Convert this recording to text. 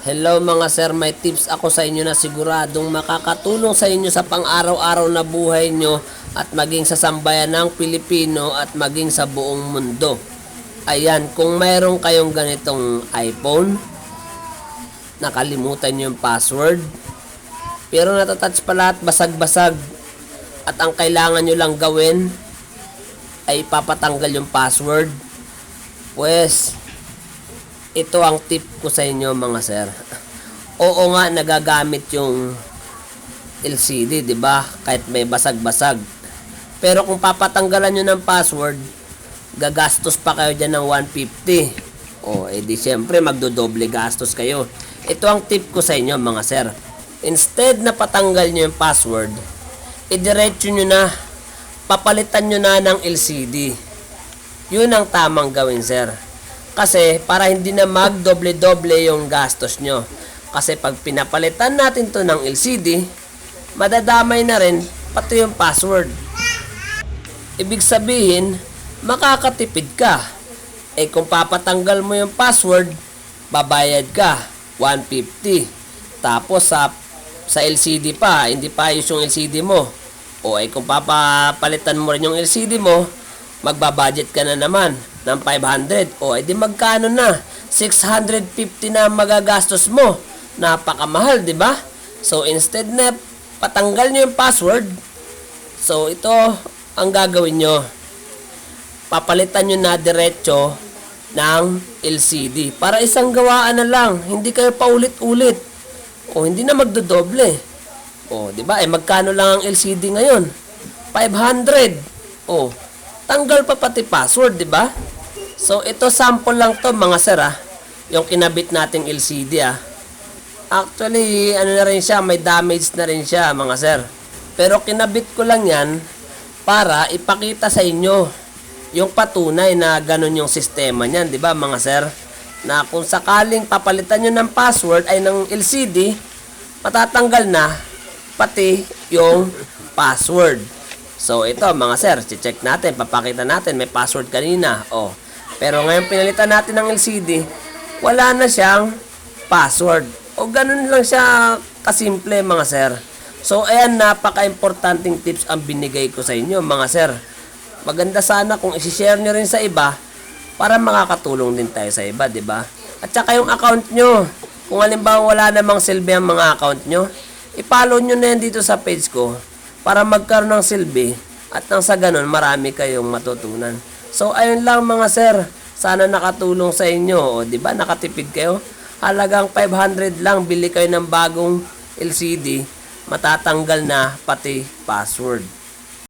Hello mga sir, may tips ako sa inyo na siguradong makakatulong sa inyo sa pang-araw-araw na buhay nyo at maging sa sambayan ng Pilipino at maging sa buong mundo. Ayan, kung mayroon kayong ganitong iPhone, nakalimutan nyo yung password, pero natatouch pa lahat basag-basag at ang kailangan nyo lang gawin ay papatanggal yung password, pues ito ang tip ko sa inyo mga sir. Oo nga nagagamit yung LCD, 'di ba? Kahit may basag-basag. Pero kung papatanggalan nyo ng password, gagastos pa kayo dyan ng 150. O, edi syempre magdodoble gastos kayo. Ito ang tip ko sa inyo mga sir. Instead na patanggal nyo yung password, idiretso nyo na, papalitan nyo na ng LCD. Yun ang tamang gawin sir. Kasi para hindi na magdoble-doble yung gastos nyo. Kasi pag pinapalitan natin to ng LCD, madadamay na rin pati yung password. Ibig sabihin, makakatipid ka. Eh kung papatanggal mo yung password, babayad ka 150. Tapos sa sa LCD pa, hindi pa ayos yung LCD mo. O eh kung papapalitan mo rin yung LCD mo, magbabudget ka na naman ng 500. O edi magkano na? 650 na magagastos mo. Napakamahal, di ba? So instead na patanggal nyo yung password, so ito ang gagawin nyo. Papalitan nyo na diretso ng LCD. Para isang gawaan na lang. Hindi kayo paulit-ulit. O hindi na magdodoble. O, di ba? Eh magkano lang ang LCD ngayon? 500. O, tanggal pa pati password, di ba? So, ito sample lang to mga sir ah. Yung kinabit nating LCD ah. Actually, ano na rin siya, may damage na rin siya mga sir. Pero kinabit ko lang yan para ipakita sa inyo yung patunay na ganun yung sistema niyan, di ba mga sir? Na kung sakaling papalitan nyo ng password ay ng LCD, matatanggal na pati yung password. So ito mga sir, check natin, papakita natin, may password kanina. Oh. Pero ngayon pinalitan natin ng LCD, wala na siyang password. O ganun lang siya kasimple mga sir. So ayan, napaka-importanting tips ang binigay ko sa inyo mga sir. Maganda sana kung isi-share nyo rin sa iba para makakatulong din tayo sa iba, di ba? At saka yung account nyo, kung halimbawa wala namang silbi ang mga account nyo, i-follow nyo na yan dito sa page ko para magkaroon ng silbi at nang sa ganun marami kayong matutunan. So ayun lang mga sir, sana nakatulong sa inyo, di ba? Nakatipid kayo. Halagang 500 lang bili kayo ng bagong LCD, matatanggal na pati password.